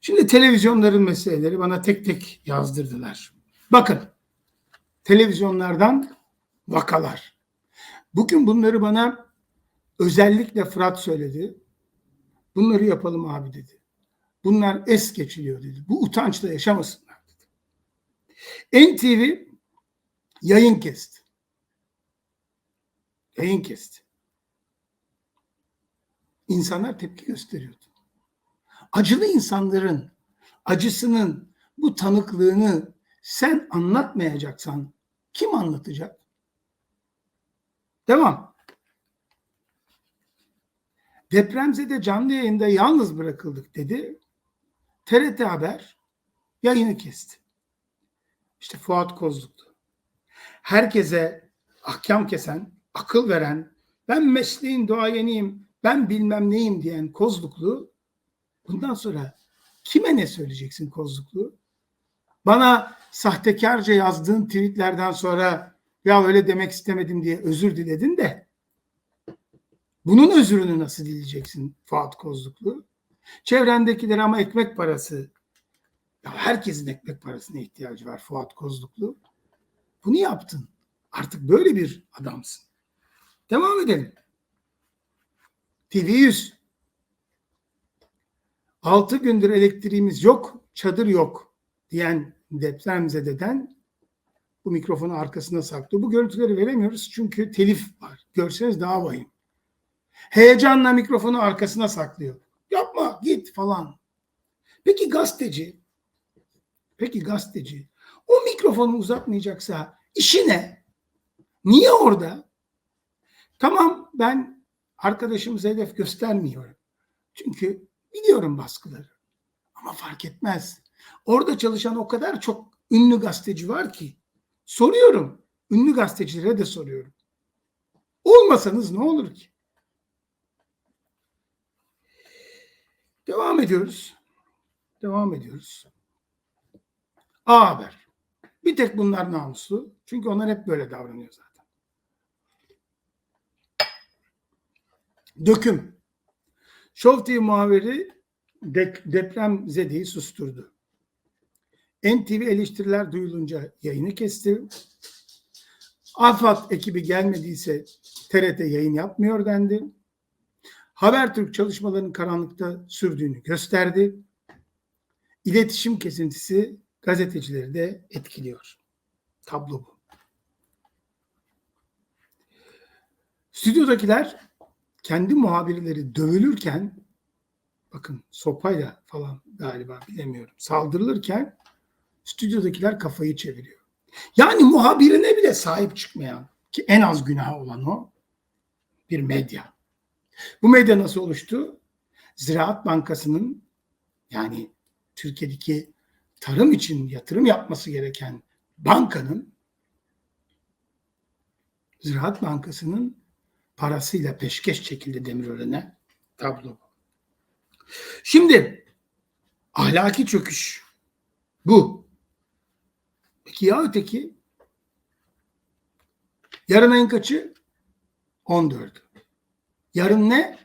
Şimdi televizyonların meseleleri bana tek tek yazdırdılar. Bakın televizyonlardan vakalar. Bugün bunları bana özellikle Fırat söyledi. Bunları yapalım abi dedi. Bunlar es geçiliyor dedi. Bu utançla yaşamasınlar dedi. NTV yayın kesti. Yayın kesti. İnsanlar tepki gösteriyordu. Acılı insanların acısının bu tanıklığını sen anlatmayacaksan kim anlatacak? Devam. Depremzede canlı yayında yalnız bırakıldık dedi. TRT Haber yayını kesti. İşte Fuat Kozluklu. Herkese ahkam kesen, akıl veren, ben mesleğin doğayeniyim, ben bilmem neyim diyen Kozluklu bundan sonra kime ne söyleyeceksin Kozluklu? Bana sahtekarca yazdığın tweetlerden sonra ya öyle demek istemedim diye özür diledin de bunun özrünü nasıl dileyeceksin Fuat Kozluklu? Çevrendekilere ama ekmek parası. Ya herkesin ekmek parasına ihtiyacı var Fuat Kozluklu. Bunu yaptın. Artık böyle bir adamsın. Devam edelim. TV 100. 6 gündür elektriğimiz yok, çadır yok diyen depremzededen bu mikrofonu arkasına saklıyor. Bu görüntüleri veremiyoruz çünkü telif var. Görseniz daha vahim. Heyecanla mikrofonu arkasına saklıyor. Yapma git falan. Peki gazeteci, peki gazeteci o mikrofonu uzatmayacaksa işi ne? Niye orada? Tamam ben arkadaşımıza hedef göstermiyorum. Çünkü biliyorum baskıları. Ama fark etmez. Orada çalışan o kadar çok ünlü gazeteci var ki soruyorum. Ünlü gazetecilere de soruyorum. Olmasanız ne olur ki? Devam ediyoruz. Devam ediyoruz. A Haber. Bir tek bunlar namuslu. Çünkü onlar hep böyle davranıyor zaten. Döküm. Show TV muhabiri de, deprem zedeyi susturdu. NTV eleştiriler duyulunca yayını kesti. AFAD ekibi gelmediyse TRT yayın yapmıyor dendi. Habertürk çalışmalarının karanlıkta sürdüğünü gösterdi. İletişim kesintisi gazetecileri de etkiliyor. Tablo bu. Stüdyodakiler kendi muhabirleri dövülürken bakın sopayla falan galiba bilemiyorum saldırılırken stüdyodakiler kafayı çeviriyor. Yani muhabirine bile sahip çıkmayan ki en az günah olan o bir medya. Bu medya nasıl oluştu? Ziraat Bankası'nın yani Türkiye'deki tarım için yatırım yapması gereken bankanın Ziraat Bankası'nın parasıyla peşkeş çekildi Demirören'e tablo. Şimdi ahlaki çöküş bu. Peki ya öteki? Yarın ayın kaçı? 14'ü. Yarın ne?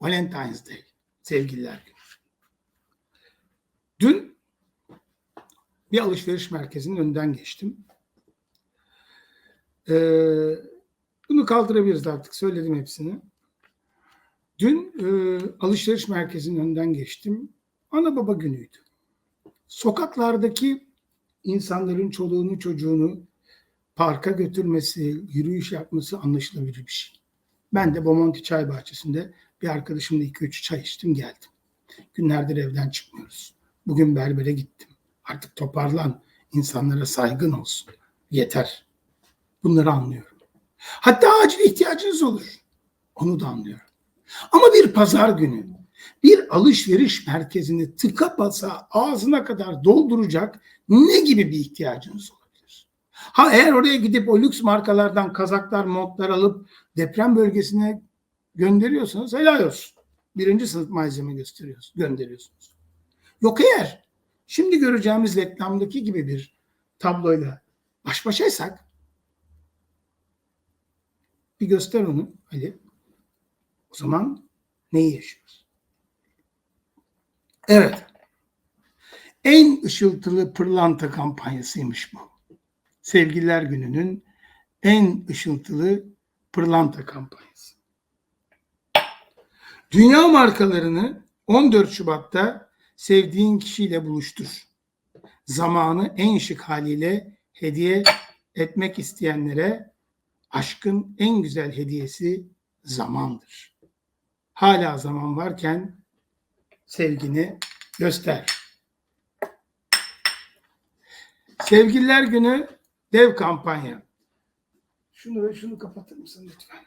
Valentine's Day. Sevgililer günü. Dün bir alışveriş merkezinin önünden geçtim. Ee, bunu kaldırabiliriz artık. Söyledim hepsini. Dün e, alışveriş merkezinin önünden geçtim. Ana baba günüydü. Sokaklardaki insanların çoluğunu çocuğunu parka götürmesi, yürüyüş yapması anlaşılabilir bir şey. Ben de Bomonti Çay Bahçesi'nde bir arkadaşımla 2-3 çay içtim geldim. Günlerdir evden çıkmıyoruz. Bugün berbere gittim. Artık toparlan. insanlara saygın olsun. Yeter. Bunları anlıyorum. Hatta acil ihtiyacınız olur. Onu da anlıyorum. Ama bir pazar günü bir alışveriş merkezini tıka basa ağzına kadar dolduracak ne gibi bir ihtiyacınız olabilir? Ha eğer oraya gidip o lüks markalardan kazaklar, montlar alıp deprem bölgesine gönderiyorsanız helal olsun. Birinci sınıf malzeme gösteriyorsunuz, gönderiyorsunuz. Yok eğer şimdi göreceğimiz reklamdaki gibi bir tabloyla baş başaysak bir göster onu Ali. O zaman neyi yaşıyoruz? Evet. en ışıltılı pırlanta kampanyasıymış bu. Sevgililer Günü'nün en ışıltılı pırlanta kampanyası. Dünya markalarını 14 Şubat'ta sevdiğin kişiyle buluştur. Zamanı en şık haliyle hediye etmek isteyenlere aşkın en güzel hediyesi zamandır. Hala zaman varken sevgini göster. Sevgililer Günü dev kampanya. Şunu ve şunu kapatır mısın lütfen?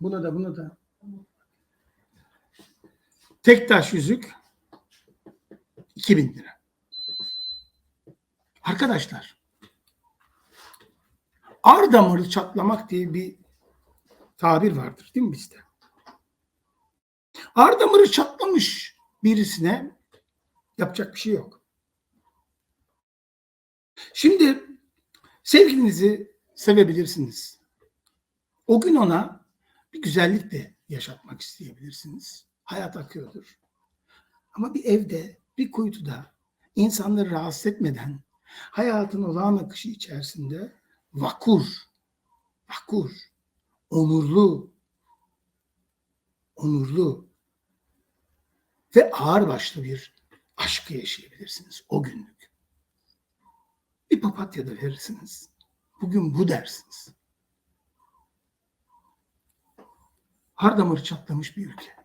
Buna da buna da. Tek taş yüzük 2000 lira. Arkadaşlar ar damarı çatlamak diye bir tabir vardır değil mi bizde? Ar damarı çatlamış birisine yapacak bir şey yok. Şimdi sevgilinizi sevebilirsiniz. O gün ona bir güzellik de yaşatmak isteyebilirsiniz. Hayat akıyordur. Ama bir evde, bir kuytuda insanları rahatsız etmeden hayatın olağan akışı içerisinde vakur, vakur, onurlu, onurlu ve ağırbaşlı bir aşkı yaşayabilirsiniz o günlük. Bir papatya da verirsiniz. Bugün bu dersiniz. Har damarı çatlamış bir ülke.